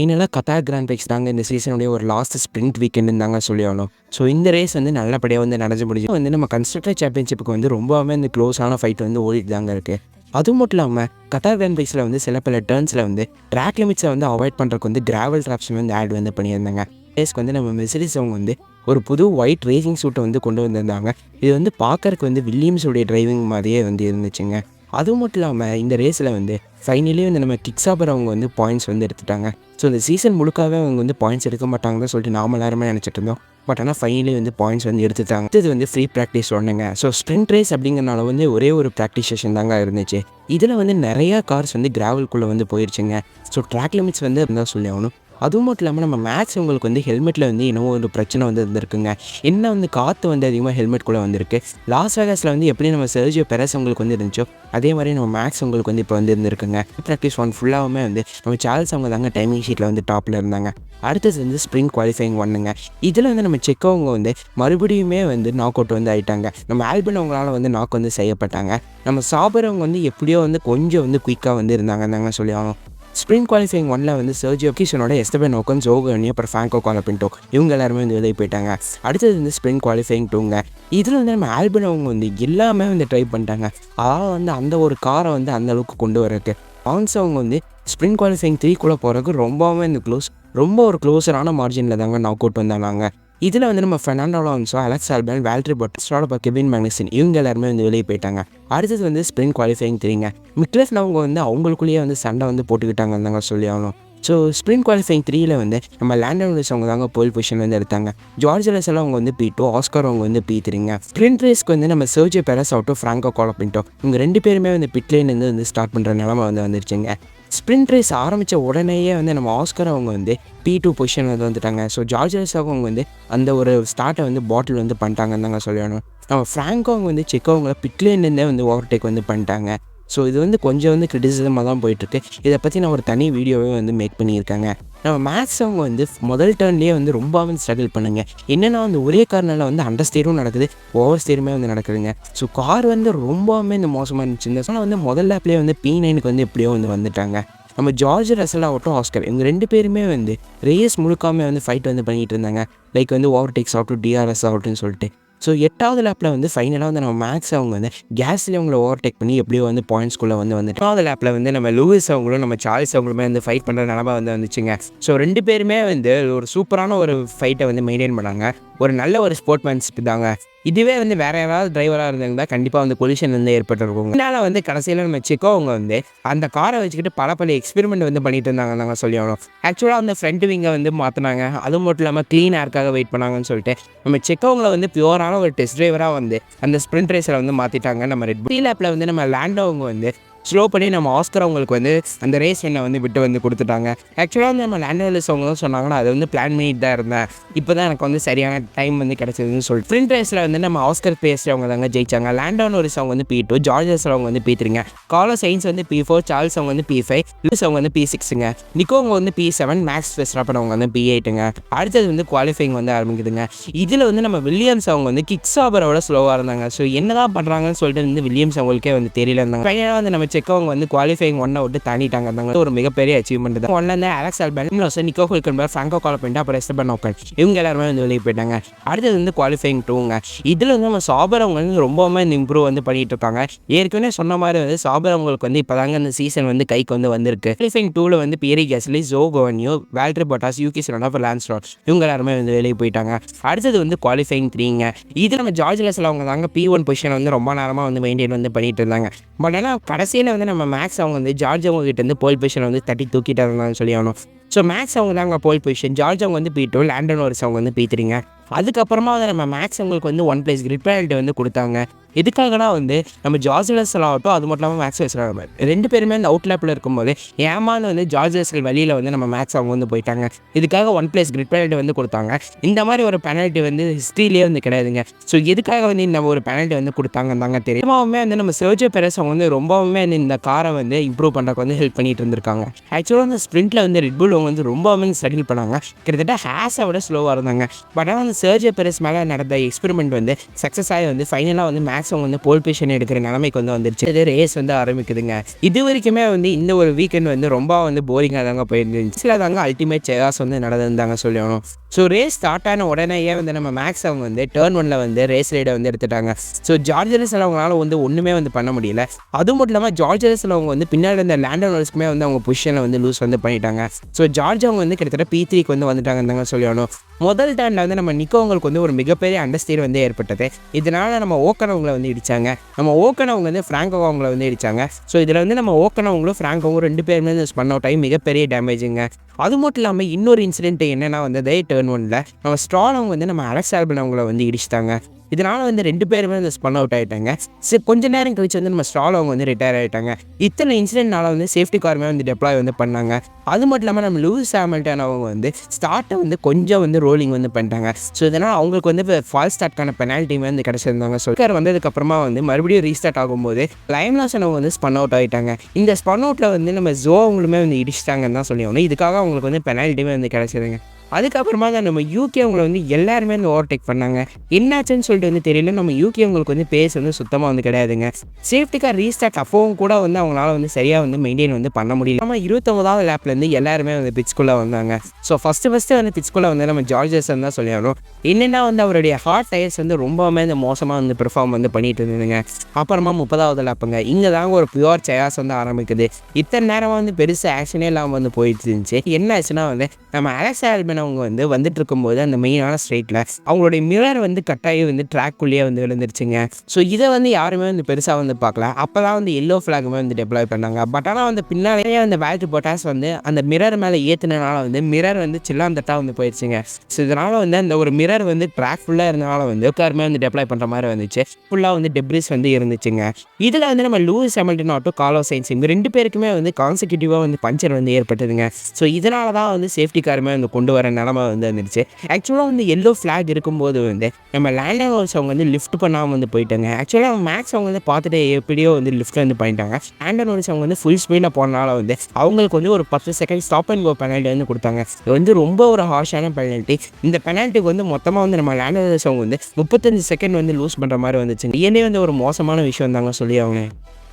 மெயினாக Qatar grand prix தாங்க இந்த சீசனுடைய ஒரு லாஸ்ட் ஸ்ப்ரிண்ட் வீக்கெண்டுன்னு தாங்க சொல்லி ஆகணும். ஸோ இந்த ரேஸ் வந்து நல்லபடியாக வந்து நடந்து முடிஞ்சு வந்து நம்ம கன்ஸ்ட்ரக்டர் சாம்பியன்ஷிப்புக்கு வந்து ரொம்பவே இந்த க்ளோஸான ஃபைட் வந்து ஓடிட்டு தாங்க இருக்குது அது மட்டும் இல்லாமல் கத்தார் கிராண்ட் பிரிக்ஸில் வந்து சில பல டேர்ன்ஸில் வந்து ட்ராக் லிமிட்ஸை வந்து அவாய்ட் பண்ணுறதுக்கு வந்து டிராவல் ட்ராப்ஸ் வந்து ஆட் வந்து பண்ணியிருந்தாங்க. ரேஸ்க்கு வந்து நம்ம மெசரிஸ் அவங்க வந்து ஒரு புது ஒயிட் ரேசிங் சூட்டை வந்து கொண்டு வந்திருந்தாங்க. இது வந்து பார்க்கறதுக்கு வந்து வில்லியம்ஸுடைய டிரைவிங் மாதிரியே வந்து இருந்துச்சுங்க. அது மட்டும் இல்லாமல் இந்த ரேஸில் வந்து ஃபைனலே வந்து நம்ம கிக்ஸாபர் அவங்க வந்து பாயிண்ட்ஸ் வந்து எடுத்துட்டாங்க. ஸோ இந்த சீசன் முழுக்காவே அவங்க வந்து பாயிண்ட்ஸ் எடுக்க மாட்டாங்கன்னு சொல்லிட்டு நாம எல்லாருமே நினச்சிட்டு இருந்தோம். பட் ஆனால் ஃபைனலி வந்து பாயிண்ட்ஸ் வந்து எடுத்துட்டாங்க. இது வந்து ஃப்ரீ ப்ராக்டிஸ் சொன்னேங்க. ஸோ ஸ்ப்ரிண்ட் ரேஸ் அப்படிங்கிறனால வந்து ஒரே ஒரு ப்ராக்டிஸ் செஷன் தாங்க இருந்துச்சு. இதில் வந்து நிறையா கார்ஸ் வந்து கிராவல்குள்ளே வந்து போயிருச்சுங்க. ஸோ ட்ராக் லிமிட்ஸ் வந்து இருந்தால் சொல்லி ஆகணும். அதுவும் மட்டும் இல்லாமல் நம்ம மேக்ஸ் உங்களுக்கு வந்து ஹெல்மெட்டில் வந்து என்னவோ ஒரு பிரச்சனை வந்து இருந்திருக்குங்க. என்ன வந்து காற்று வந்து அதிகமாக ஹெல்மெட்குள்ளே வந்திருக்கு? லாஸ் வேகாஸில் வந்து எப்படி நம்ம சர்ஜியோ பெரஸ் உங்களுக்கு வந்து இருந்துச்சோ அதே மாதிரி நம்ம மேக்ஸ் உங்களுக்கு வந்து இப்போ வந்து இருந்திருக்குங்க. ப்ராக்டிஸ் ஒன் ஃபுல்லாகவுமே வந்து நம்ம சார்ல்ஸ் அவங்க தாங்க டைமிங் ஷீட்டில் வந்து டாப்பில் இருந்தாங்க. அடுத்தது வந்து ஸ்ப்ரிங் குவாலிஃபைங் ஒன்றுங்க இதில் வந்து நம்ம செக்கவங்க வந்து மறுபடியுமே வந்து நாக் அவுட் வந்து ஆயிட்டாங்க. நம்ம ஆல்பின் அவங்களால வந்து நாக் வந்து செய்யப்பட்டாங்க. நம்ம சாப்பிட்றவங்க வந்து எப்படியோ வந்து கொஞ்சம் வந்து குயிக்காக வந்து இருந்தாங்க தாங்க சொல்லி ஆகணும். ஸ்ப்ரிங் குவாலிஃபைங் ஒன்ல வந்து சர்ஜியோ கிஷனோட எஸ்டபன் ஓக்கன் ஜோகோனி அப்புறம் ஃபேங்கோ காலப்பின்டோ இவங்க எல்லாருமே வந்து வெளியே போயிட்டாங்க. அடுத்தது வந்து ஸ்ப்ரிங் குவாலிஃபைங் டூங்க இதில் வந்து நம்ம ஆல்பின் அவங்க வந்து எல்லாமே வந்து ட்ரை பண்ணிட்டாங்க. அதாவது வந்து அந்த ஒரு காரை வந்து அந்த அளவுக்கு கொண்டு வரக்கு ஆன்ஸ் அவங்க வந்து ஸ்ப்ரிங் குவாலிஃபைங் த்ரீக்குள்ளே போகிறதுக்கு ரொம்பவுமே இந்த க்ளோஸ் ரொம்ப ஒரு க்ளோஸரான மார்ஜினில் தாங்க நாக் அவுட் வந்தாங்க. இதில் வந்து நம்ம Fernando Alonso Alex Albon Valtteri Bottas Kevin மேக்னசின் இவங்க எல்லாருமே வந்து வெளியே போயிட்டாங்க. அடுத்தது வந்து ஸ்ப்ரிங் குவாலிஃபைங் த்ரீங்க மிக்லஸ் அவங்க வந்து அவங்களுக்குள்ளேயே வந்து சண்டை வந்து போட்டுக்கிட்டாங்க தாங்க சொல்லி ஆகணும். ஸோ ஸ்ப்ரிங் குவாலிஃபைங் த்ரீயில் வந்து நம்ம லேண்டன் அவங்க தாங்க போல் பொசிஷன் வந்து எடுத்தாங்க. ஜார்ஜ் எல்லாம் அவங்க வந்து பி டூ ஆஸ்கர் அவங்க வந்து பி த்ரீங்க ஸ்ப்ரிண்ட் ரேஸ்க்கு வந்து நம்ம சர்ஜி பெரஸ் அவுட்டோ ஃப்ராங்கோ காலப்பின்ட்டோ இவங்க ரெண்டு பேருமே வந்து பிட்லேருந்து வந்து ஸ்டார்ட் பண்ணுற நிலமை வந்து வந்துருச்சுங்க. ஸ்ப்ரிண்ட் ரேஸ் ஆரம்பித்த உடனேயே வந்து நம்ம ஆஸ்கர் அவங்க வந்து பி டூ பொசிஷன் வந்து வந்துட்டாங்க. ஸோ ஜார்ஜ் அவங்க வந்து அந்த ஒரு ஸ்டார்ட்டை வந்து பாட்டில் வந்து பண்ணிட்டாங்கன்னு தாங்க சொல்லணும். நம்ம ஃப்ராங்கோ அவங்க வந்து செக்கவங்களை பிட்லேருந்தே வந்து ஓவர்டேக் வந்து பண்ணிட்டாங்க. ஸோ இது வந்து கொஞ்சம் வந்து கிரிட்டிசிசமாக தான் போயிட்டுருக்கு. இதை பற்றி நான் ஒரு தனி வீடியோவே வந்து மேக் பண்ணியிருக்காங்க. நம்ம மேக்ஸ் அவங்க வந்து முதல் டேர்ன்லேயே வந்து ரொம்ப வந்து ஸ்ட்ரகிள் பண்ணுங்க. என்னென்னா வந்து ஒரே கார்னால் வந்து அண்டர் ஸ்டேரும் நடக்குது ஓவர் ஸ்டேருமே வந்து நடக்குதுங்க. ஸோ கார் வந்து ரொம்பவுமே இந்த மோசமாக இருந்துச்சு. இந்த ஆனால் வந்து முதல் லேப்லேயே வந்து பி நைனுக்கு வந்து எப்படியோ வந்து வந்துட்டாங்க. நம்ம ஜார்ஜ் ரசல் ஆகட்டும் ஆஸ்கர் இவங்க ரெண்டு பேருமே வந்து ரேஸ் முழுக்காமே வந்து ஃபைட் வந்து பண்ணிகிட்டு இருந்தாங்க. லைக் வந்து ஓவர் டேக்ஸ் ஆகட்டும் டிஆர்எஸ் ஆகட்டும்னு சொல்லிட்டு. ஸோ எட்டாவது லேப்பில் வந்து ஃபைனலாக வந்து நம்ம மேக்ஸ் அவங்க வந்து கேஸில் அவங்கள ஓவர்டேக் பண்ணி எப்படியோ வந்து பாயிண்ட்ஸ்குள்ளே வந்து வந்து எட்டாவது லேப்பில் வந்து நம்ம லூவிஸ் அவங்களும் நம்ம சார்ஸ் அவங்களுமே வந்து ஃபைட் பண்ணுற நிலமை வந்து வந்துச்சுங்க. ஸோ ரெண்டு பேருமே வந்து ஒரு சூப்பரான ஒரு ஃபைட்டை வந்து மெயின்டைன் பண்ணாங்க. ஒரு நல்ல ஒரு ஸ்போர்ட்மேன்ஷிப் தாங்க. இதுவே வந்து வேற யாராவது டிரைவராக இருந்தாங்கன்னா கண்டிப்பாக வந்து பொல்யூஷன் வந்து ஏற்பட்டிருக்கும் இதனால் வந்து கடைசியில் நம்ம செக்கோ அவங்க வந்து அந்த காரை வச்சுக்கிட்டு பல பல எக்ஸ்பெரிமெண்ட் வந்து பண்ணிட்டு இருந்தாங்க நாங்கள் சொல்லி ஆகணும். ஆக்சுவலாக அந்த ஃப்ரண்ட் விங்கை வந்து மாற்றினாங்க அது மட்டும் இல்லாமல் க்ளீன் ஏர்க்காக வெயிட் பண்ணாங்கன்னு சொல்லிட்டு நம்ம செக்கோவங்களை வந்து பியூரான ஒரு டெஸ்ட் டிரைவராக வந்து அந்த ஸ்ப்ரிண்ட் ரேஸில் வந்து மாற்றிட்டாங்க நம்ம ரெட் பி லேப்பில் வந்து நம்ம லேண்டோ அவங்க வந்து ஸ்லோ பண்ணி நம்ம ஆஸ்கர் அவங்களுக்கு வந்து அந்த ரேஸ் என்னை வந்து விட்டு வந்து கொடுத்துட்டாங்க. ஆக்சுவலாக வந்து நம்ம லேண்டர்லஸ் அவங்க தான் சொன்னாங்கன்னா அது வந்து பிளான் பண்ணிட்டு தான் இருந்தேன். இப்போ தான் எனக்கு வந்து சரியான டைம் வந்து கிடச்சதுன்னு சொல்லிட்டு. ஃப்ரிண்ட் ரேஸில் வந்து நம்ம ஆஸ்கர் பேஸ்ட் அவங்க தாங்க ஜெயிச்சாங்க. லேண்டோன் ஒரு அவங்க வந்து பி டூ ஜார்ஜஸ் அவங்க வந்து பி த்ரீங்க காலோ சயின்ஸ் வந்து பி ஃபோர் சார்ல்ஸ் அவங்க வந்து பி ஃபைவ் லூஸ் அவங்க வந்து பி சிக்ஸுங்க நிக்கோங்க வந்து பி செவன் மேக்ஸ் ஃபெஸ்டாப்பன் அவங்க வந்து பி எயிட்டுங்க அடுத்தது வந்து குவாலிஃபைங் வந்து ஆரம்பிக்குதுங்க. இதில் வந்து நம்ம வில்லியம்ஸ் அவங்க வந்து கிக்ஸ் ஆபரோட ஸ்லோவாக இருந்தாங்க. ஸோ என்ன தான் பண்ணுறாங்கன்னு சொல்லிட்டு வந்து வில்லியம்ஸ் அவங்களுக்கே வந்து தெரியல இருந்தாங்க. ஃபைனலாக வந்து நம்ம செக் அவங்க வந்து குவாலிஃபைங் ஒன்னை விட்டு தாண்டிட்டாங்க. இருந்தாங்க ஒரு மிகப்பெரிய அச்சீவ்மெண்ட் தான். ஒன்ல இருந்து அலெக்ஸ் ஆல்பன் லோசன் நிக்கோ ஹுல்கன்பர் ஃப்ராங்கோ காலப்பெண்டா அப்புறம் எஸ்டபன் நோக்கன் இவங்க எல்லாருமே வந்து வெளியே போயிட்டாங்க. அடுத்தது வந்து குவாலிஃபைங் டூங்க இதில் வந்து நம்ம சாபர் அவங்க வந்து ரொம்பவுமே இந்த இம்ப்ரூவ் வந்து பண்ணிட்டு இருக்காங்க. ஏற்கனவே சொன்ன மாதிரி வந்து சாபர் அவங்களுக்கு வந்து இப்போதாங்க இந்த சீசன் வந்து கைக்கு வந்து வந்திருக்கு. குவாலிஃபைங் டூவில் வந்து Pierre Gasly Zhou Guanyu Valtteri Bottas Yuki சிலனா அப்புறம் லான்ஸ் ராட் இவங்க எல்லாருமே வந்து வெளியே போயிட்டாங்க. அடுத்தது வந்து குவாலிஃபைங் த்ரீங்க இது நம்ம ஜார்ஜ் லெஸ்ல அவங்க தாங்க பி ஒன் பொசிஷன் வந்து ரொம்ப நேரமாக வந்து மெயின்டைன் வந்து பண்ணிட்டு இருந்தாங்க. பட் ஆனால் கடைசியில் வந்து நம்ம மேக்ஸ் அவங்க வந்து ஜார்ஜ் அவங்க கிட்ட வந்து போல் பொசிஷன் வந்து தட்டி தூக்கிட்டு இருந்தாலும் சொல்லி ஆகணும். ஸோ மேக்ஸ் அவங்க தான் அவங்க போல் பொசிஷன் ஜார்ஜ் அவங்க வந்து பி டூ லேண்டன் ஒரு அவங்க வந்து பி த்ரீங்க அதுக்கப்புறமா வந்து நம்ம மேக்ஸ் அவங்களுக்கு வந்து ஒன் பிளேஸ் கிரிட் பெனால்ட்டி வந்து கொடுத்தாங்க. எதுக்காகனா வந்து நம்ம ஜார்ஜ் ஆகட்டும் அது மட்டும் இல்லாமல் மேக்ஸ் ஆகும் ரெண்டு பேருமே அந்த அவுட் லேப்பில் இருக்கும்போது ஏமாந்து வந்து ஜார்ஜ் வழியில் வந்து நம்ம மேக்ஸ் அவங்க வந்து போயிட்டாங்க. இதுக்காக ஒன் பிளஸ் கிரிட் பெனல்ட்டி வந்து கொடுத்தாங்க. இந்த மாதிரி ஒரு பெனல்ட்டி வந்து ஹிஸ்ட்ரியிலே வந்து கிடையாதுங்க. ஸோ எதுக்காக வந்து இந்த ஒரு பெனால்ட்டி வந்து கொடுத்தாங்கன்னு தாங்க தெரியும் ரொம்பவுமே வந்து நம்ம சர்ஜோ பெரஸ் அவங்க வந்து ரொம்பவுமே வந்து இந்த காரை வந்து இம்ப்ரூவ் பண்ணுறதுக்கு வந்து ஹெல்ப் பண்ணிட்டு இருந்திருக்காங்க. ஆக்சுவலாக அந்த ஸ்ப்ரிண்ட்டில் வந்து ரெட்புல் அவங்க வந்து ரொம்பவுமே ஸ்ட்ரகிள் பண்ணாங்க. கிட்டத்தட்ட ஹேஸை விட ஸ்லோவாக இருந்தாங்க. பட் ஆனால் அந்த சர்ஜோ பெரஸ் மேலே நடந்த எக்ஸ்பெரிமெண்ட் வந்து சக்ஸஸ் ஆகி வந்து ஃபைனலாக வந்து மேக்ஸ் மேக்ஸ் அவங்க வந்து போல் பொசிஷன் எடுக்கிற நிலைமைக்கு வந்து வந்துருச்சு. இது ரேஸ் வந்து ஆரம்பிக்குதுங்க. இது வரைக்குமே வந்து இந்த ஒரு வீக்கெண்ட் வந்து ரொம்ப வந்து போரிங்காக தாங்க போயிருந்துச்சு. சில தாங்க அல்டிமேட் சேஸ் வந்து நடந்திருந்தாங்க சொல்லணும். ஸோ ரேஸ் ஸ்டார்ட் ஆன உடனேயே வந்து நம்ம மேக்ஸ் அவங்க வந்து டேர்ன் ஒன்ல வந்து ரேஸ் ரைடை வந்து எடுத்துட்டாங்க. ஸோ ஜார்ஜரஸில் அவங்களால வந்து ஒன்றுமே வந்து பண்ண முடியல. அது மட்டும் இல்லாமல் ஜார்ஜரஸில் அவங்க வந்து பின்னாடி இருந்த லேண்டன் ஒர்ஸ்க்குமே வந்து அவங்க பொசிஷனில் வந்து லூஸ் வந்து பண்ணிட்டாங்க. ஸோ ஜார்ஜ் அவங்க வந்து கிட்டத்தட்ட பி த்ரீக்கு வந்து வந்துட்டாங்கன்னு தாங்க சொல்லணும். முதல் டேண்டில் வந்து நம்ம நிக்கோவங்களுக்கு வந்து ஒரு மிகப்பெரிய அண்டர்ஸ்டேட் வந்து ஏற்பட்டது. இதனால் நம்ம ஓக்கனவங்களை வந்து இடித்தாங்க நம்ம ஓக்கனவங்க வந்து ஃப்ராங்கோ அவங்கள வந்து இடிச்சாங்க. ஸோ இதில் வந்து நம்ம ஓக்கனவங்களும் ஃப்ராங்கோவும் ரெண்டு பேருமே பண்ண அவுட் ஆகி மிகப்பெரிய டேமேஜுங்க அது மட்டும் இல்லாமல் இன்னொரு இன்சிடென்ட் என்னென்னா வந்து டேர்ன் ஒன்ல நம்ம ஸ்ட்ராலவங்க வந்து நம்ம அலெக்ஸ் அவங்கள வந்து இடிச்சிட்டாங்க. இதனால் வந்து ரெண்டு பேருமே வந்து ஸ்பன் அவுட் ஆகிட்டாங்க சரி கொஞ்ச நேரம் கழிச்சு வந்து நம்ம ஸ்டால் அவங்க வந்து ரிட்டையர் ஆகிட்டாங்க இத்தனை இன்சிடென்ட்னால வந்து சேஃப்டி காருமே வந்து டெப்ளாய் வந்து பண்ணாங்க. அது மட்டும் இல்லாமல் நம்ம லூஸ் ஹேமில்டன் அவங்க வந்து ஸ்டார்ட்டை வந்து கொஞ்சம் வந்து ரோலிங் வந்து பண்ணிட்டாங்க. ஸோ இதனால் அவங்களுக்கு வந்து ஃபால் ஸ்டார்ட்கான பெனால்ட்டியுமே வந்து கிடச்சிருந்தாங்க. ஸோ வந்ததுக்கப்புறமா வந்து மறுபடியும் ரீஸ்டார்ட் ஆகும்போது லைம்லாசன் அவங்க வந்து ஸ்பன் அவுட் ஆகிட்டாங்க இந்த ஸ்பன் அவுட்டில் வந்து நம்ம ஜோ அவங்களுமே வந்து இடிச்சிட்டாங்கன்னு தான் சொல்லி ஆகணும். இதுக்காக அவங்களுக்கு வந்து பெனால்ட்டியுமே வந்து கிடச்சிதுங்க அதுக்கப்புறமா தான் நம்ம யூகே அவங்கள வந்து எல்லாருமே வந்து ஓவர்டேக் பண்ணாங்க. என்னாச்சுன்னு சொல்லிட்டு வந்து தெரியல. நம்ம யூகே அவங்களுக்கு வந்து பேஸ் வந்து சுத்தமாக வந்து கிடையாதுங்க. சேஃப்டி கார் ரீஸ்டார்ட் அப்போவும் கூட வந்து அவங்களால வந்து சரியாக வந்து மெயின்டைன் வந்து பண்ண முடியல. நம்ம இருபத்தொம்பதாவது லேப்லேருந்து எல்லாருமே வந்து பிச்சுக்குள்ளே வந்தாங்க. ஸோ ஃபஸ்ட்டு ஃபஸ்ட்டு வந்து பிச்சுக்குள்ளே வந்து நம்ம ஜார்ஜஸ் தான் சொல்லிடணும் என்னென்னா வந்து அவருடைய ஹார்ட் டயர்ஸ் வந்து ரொம்பவுமே வந்து மோசமாக வந்து பெர்ஃபார்ம் வந்து பண்ணிட்டு இருந்ததுங்க. அப்புறமா முப்பதாவது லேப்புங்க இங்கே தாங்க ஒரு பியூர் சயாஸ் வந்து ஆரம்பிக்குது. இத்தனை நேரமாக வந்து பெருசு ஆக்ஷனே இல்லாமல் வந்து போயிட்டு இருந்துச்சு. என்ன ஆச்சுன்னா வந்து நம்ம அலெக்ஸ் ஆல்பின் அவங்க வந்து வந்துட்டு இருக்கும்போது அந்த மெயினான ஸ்ட்ரெயிட்டில் அவங்களுடைய மிரர் வந்து கட்டாயம் வந்து ட்ராக்குள்ளேயே வந்து விழுந்துருச்சுங்க. ஸோ இதை வந்து யாருமே வந்து பெருசாக வந்து பார்க்கல. அப்போ தான் வந்து எல்லோ ஃப்ளாகுமே வந்து டெப்ளாய் பண்ணாங்க. பட் ஆனால் வந்து பின்னாலேயே அந்த பேட்ரி பொட்டாஸ் வந்து அந்த மிரர் மேலே ஏற்றுனனால வந்து மிரர் வந்து சில்லாந்தட்டாக வந்து போயிடுச்சுங்க ஸோ இதனால் வந்து அந்த ஒரு மிரர் வந்து ட்ராக் ஃபுல்லாக இருந்தனால வந்து எல்லாருமே வந்து டெப்ளாய் பண்ணுற மாதிரி வந்துச்சு. ஃபுல்லாக வந்து டெப்ரிஸ் வந்து இருந்துச்சுங்க. இதில் வந்து நம்ம லூஸ் ஹெமில்டன் ஆட்டோ காலோ சயின்ஸ் இந்த ரெண்டு பேருக்குமே வந்து கான்சிக்யூட்டிவாக வந்து பஞ்சர் வந்து ஏற்பட்டதுங்க. ஸோ இதனால தான் வந்து சேஃப்டி காருமே வந்து கொண்டு வர நிலமை வந்து வந்துருச்சு ஆக்சுவலாக வந்து எல்லோ ஃப்ளாக் இருக்கும்போது வந்து நம்ம லேண்டர் ஹவுஸ் அவங்க வந்து லிஃப்ட் பண்ணாமல் வந்து போயிட்டாங்க. ஆக்சுவலாக மேக்ஸ் அவங்க வந்து பார்த்துட்டு எப்படியோ வந்து லிஃப்ட்டில் வந்து பண்ணிட்டாங்க. லேண்டர் ஹவுஸ் அவங்க வந்து ஃபுல் ஸ்பீடில் போனனால வந்து அவங்களுக்கு வந்து ஒரு பத்து second stop and go penalty வந்து கொடுத்தாங்க. இது வந்து ரொம்ப ஒரு ஹார்ஷான பெனால்ட்டி இந்த பெனால்ட்டிக்கு வந்து மொத்தமாக வந்து நம்ம லேண்டர் ஹவுஸ் அவங்க வந்து முப்பத்தஞ்சு செகண்ட் வந்து லூஸ் பண்ணுற மாதிரி வந்துச்சு. ஏன்னே வந்து ஒரு மோசமான விஷயம் தாங்க சொல்லி அவங்க.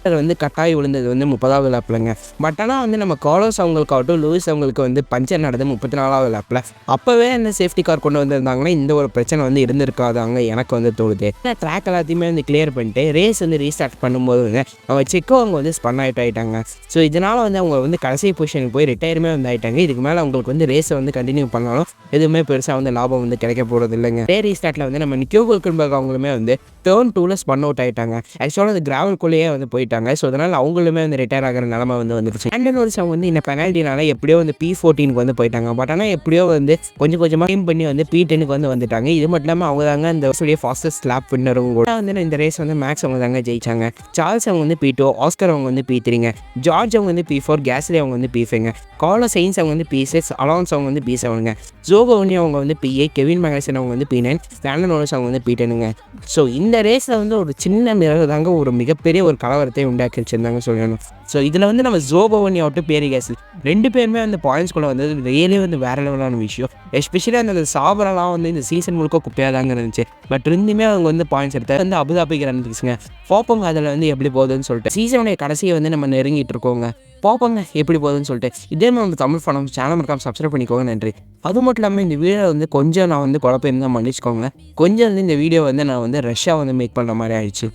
பேட்டர் வந்து கட்டாய் விழுந்தது வந்து முப்பதாவது லேப்லங்க. பட் ஆனால் வந்து நம்ம காலோஸ் அவங்களுக்காகட்டும் லூயிஸ் அவங்களுக்கு வந்து பஞ்சர் நடந்தது முப்பத்தி நாலாவது லேப்பில் அப்போவே அந்த சேஃப்டி கார் கொண்டு வந்திருந்தாங்கன்னா இந்த ஒரு பிரச்சனை வந்து இருந்திருக்காதாங்க எனக்கு வந்து தோணுது. ட்ராக் எல்லாத்தையுமே வந்து கிளியர் பண்ணிட்டு ரேஸ் வந்து ரீஸ்டார்ட் பண்ணும்போது வந்து அவங்க செக்கோ அவங்க வந்து ஸ்பன் அவுட் ஆகிட்டாங்க ஸோ இதனால் வந்து அவங்க வந்து கடைசி பொசிஷனுக்கு போய் ரிட்டையருமே வந்து ஆகிட்டாங்க இதுக்கு மேலே அவங்களுக்கு வந்து ரேஸை வந்து கண்டினியூ பண்ணாலும் எதுவுமே பெருசாக வந்து லாபம் வந்து கிடைக்க போகிறது இல்லைங்க. ரே ரீஸ்டார்ட்டில் வந்து நம்ம நிக்கோ குல்கன்பர்க் அவங்களுமே வந்து டேர்ன் டூவில் ஸ்பன் அவுட் ஆகிட்டாங்க ஆக்சுவலாக அந்த கிராவல்குள்ளேயே வந்து போயிட்டாங்க. ஸோ அதனால் அவங்களுமே வந்து ரிட்டையர் ஆகிற நிலமை வந்து வந்துருச்சு ஆண்டன் ஒரிஸ் அவங்க வந்து இந்த பெனால்ட்டினால எப்படியோ வந்து பி ஃபோர்டீனுக்கு வந்து போயிட்டாங்க பட் ஆனால் எப்படியோ வந்து கொஞ்சம் கொஞ்சமாக டீம் பண்ணி வந்து பி டெனுக்கு வந்து வந்துட்டாங்க இது மட்டும் இல்லாமல் அவங்க தாங்க இந்த வருஷத்துடைய ஃபாஸ்டஸ்ட் ஸ்லாப் வின்னரும் கூட வந்து இந்த ரேஸ் வந்து மேக்ஸ் அவங்க தாங்க ஜெயிச்சாங்க சார்ல்ஸ் அவங்க வந்து பி டூ ஆஸ்கர் அவங்க வந்து பி த்ரீங்க ஜார்ஜ் அவங்க வந்து பி ஃபோர் கேஸ்லி அவங்க வந்து பி ஃபைவ்ங்க காலோ சயின்ஸ் அவங்க வந்து பி சிக்ஸ் அலான்ஸ் அவங்க வந்து பி செவனுங்க ஜோகோனி அவங்க வந்து பி கெவின் மேகசன் அவங்க வந்து பி நைன் ஸ்டாண்டன் ஓனஸ் அவங்க வந்து பி டெனுங்க ஸோ இந்த ரேஸில் வந்து ஒரு சின்ன மிரகு தாங்க ஒரு மிகப்பெரிய ஒரு கலவரத்தை உண்டாக்கி வச்சுருந்தாங்க சொல்லணும். ஸோ இதில் வந்து நம்ம ஜோபோவனி ஆகட்டும் பேரி கேசல் ரெண்டு பேருமே வந்து பாயிண்ட்ஸ்குள்ளே வந்தது ரியலே வந்து வேற லெவலான விஷயம். எஸ்பெஷலி அந்த சாபரெல்லாம் வந்து இந்த சீசன் முழுக்க குப்பையாக தாங்க இருந்துச்சு. பட் இருந்துமே அவங்க வந்து பாயிண்ட்ஸ் எடுத்து வந்து அபுதாபிக்கு ரன்ஸுங்க பார்ப்போங்க அதில் வந்து எப்படி போகுதுன்னு சொல்லிட்டு. சீசனுடைய கடைசியை வந்து நம்ம நெருங்கிட்டு இருக்கோங்க. பார்ப்போங்க எப்படி போகுதுன்னு சொல்லிட்டு. இதே மாதிரி நம்ம தமிழ் படம் சேனல் மறக்காம சப்ஸ்கிரைப் பண்ணிக்கோங்க. நன்றி. அது மட்டும் இல்லாமல் இந்த வீடியோ வந்து கொஞ்சம் நான் வந்து குழப்பம் இருந்தால் மன்னிச்சுக்கோங்க. கொஞ்சம் வந்து இந்த வீடியோ வந்து நான் வந்து ரஷ்ஷாக வந்து மேக் பண்ணுற மாதிரி ஆயிடுச்சு.